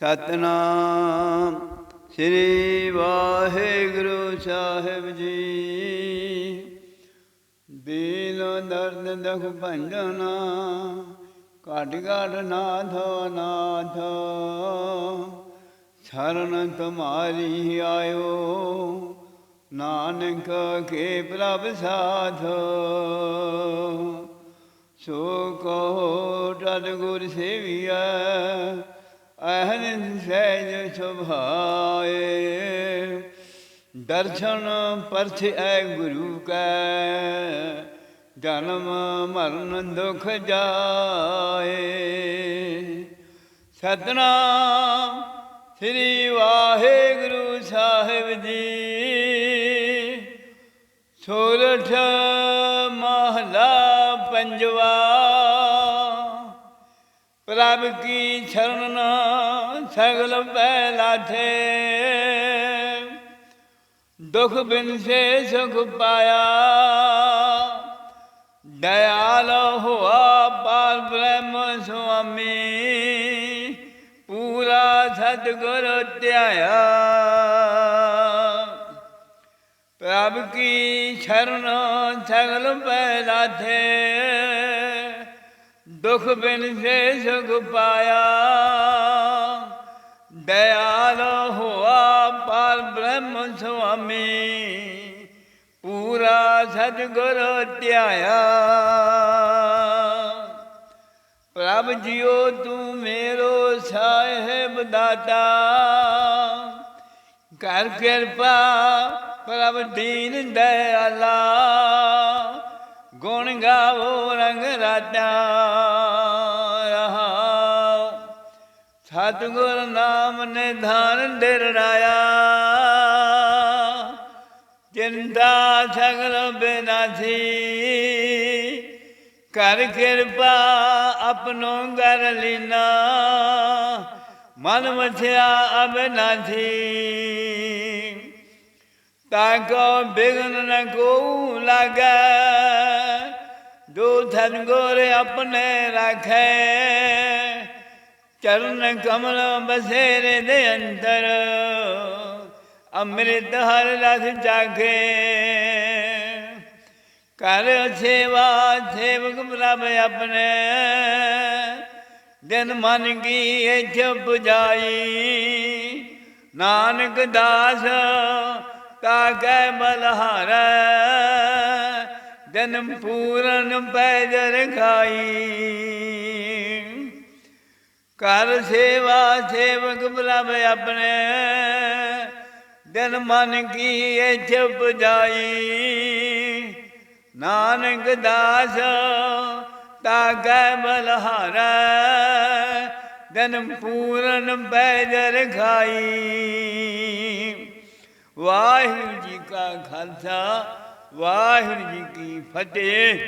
ਸਤਨਾਮ। ਸ੍ਰੀ ਵਾਹਿਗੁਰੂ ਸਾਹਿਬ ਜੀ। ਦੀਨ ਦਰਦ ਦੁਖ ਭੰਜਨਾ ਕਾਟ ਕਾਟ ਨਾਥੋ ਨਾਥ ਸ਼ਰਨ ਤੁਮਾਰੀ ਆਇਓ, ਨਾਨਕ ਕੇ ਪ੍ਰਭ ਸਾਧ ਸੋ ਕਹੋ ਤਦ ਗੁਰ ਸੇਵੀਐ ਅਹਨ ਸਹਿਜ ਸੁਭਾਏ। ਦਰਸ਼ਨ ਪਰਥ ਐ ਗੁਰੂ ਕੈ, ਜਨਮ ਮਰਨ ਦੁਖ ਜਾਏ। ਸਤਨਾਮ ਸ੍ਰੀ ਵਾਹਿਗੁਰੂ ਸਾਹਿਬ ਜੀ। ਸੋਰਠ ਮਹਲਾ ਪੰਜਵਾ ਪ੍ਰਭ ਕੀ ਸ਼ਰਨ ਸਗਲ ਪੈ ਲਾਥੇ ਦੁਖ ਬਿਨ ਸੇ ਸੁਖ ਪਾਇਆ। ਦਇਆਲ ਹੋਆ ਪਾਰ ਬ੍ਰਹਮ ਸੁਆਮੀ। ਪੂਰਾ ਸਤਿਗੁਰ ਧਿਆਇਆ। ਪ੍ਰਭ ਕੀ ਸ਼ਰਨ ਸਗਲ ਪੈ ਲਾਥੇ ਦੁਖ ਬਿਨ ਸੇ ਸੁਖ ਪਾਇਆ। ਦਇਆਲ ਹੋਆ ਪਾਰ ਬ੍ਰਹਮ ਸੁਆਮੀ, ਪੂਰਾ ਸਤਿਗੁਰ ਧਿਆਇਆ। ਪ੍ਰਭ ਜੀਓ ਤੂੰ ਮੇਰੋ ਸਾਹਿਬ ਦਾਤਾ। ਕਰ ਕਿਰਪਾ ਪ੍ਰਭ ਦੀਨ ਦਇਆਲਾ। ਗੁਣ ਗਾਵੋ ਰੰਗ ਰਾਤਾ। ਸਤਿਗੁਰ ਨਾਮ ਨੇ ਧਾਨ ਡਿਰਨਾਇਆ ਚਿੰਤਾ ਸਗਲ ਬਿਨਾਸੀ ਕਰ ਕਿਰਪਾ ਆਪਣੋ ਕਰ ਲੀਨਾ। ਮਨ ਮਥਿਆ ਅਬਨਾਥੀ ਤਾਕੋ ਬਿਗਨ ਨ ਕੋ ਲਾਗੈ, ਜੋ ਧਨ ਗੋਰ ਆਪਣੇ ਰਾਖੈ। ਚਰਨ ਕਮਲ ਬਸੇਰੇ ਦੇ ਅੰਦਰ, ਅੰਮ੍ਰਿਤ ਹਰ ਰਸ ਜਾਗੇ। ਕਰ ਸੇਵਾ ਸੇਵਕ ਪ੍ਰਭ ਆਪਣੇ, ਦਿਨ ਮਨ ਕੀ ਇੱਛ 부ਜਾਈ। ਨਾਨਕ ਦਾਸ ਤਾ ਕੈ ਬਲਹਾਰੈ ਦਿਨ ਪੂਰਨ ਪੈਜਰ ਖਾਈ। ਕਰ ਸੇਵਾ ਸੇਵਕ ਪ੍ਰਭ ਆਪਣੇ। ਦਿਨ ਮਨ ਕੀ ਇੱਛ 부ਜਾਈ। ਨਾਨਕ ਦਾਸ ਤਾ ਕੈ ਬਲਹਾਰੈ। ਜਨਮ ਪੂਰਨ ਪੈਜਰ ਖਾਈ। ਵਾਹਿਗੁਰੂ ਜੀ ਕਾ ਖਾਲਸਾ, ਵਾਹਿਗੁਰੂ ਜੀ ਕੀ ਫਤਿਹ।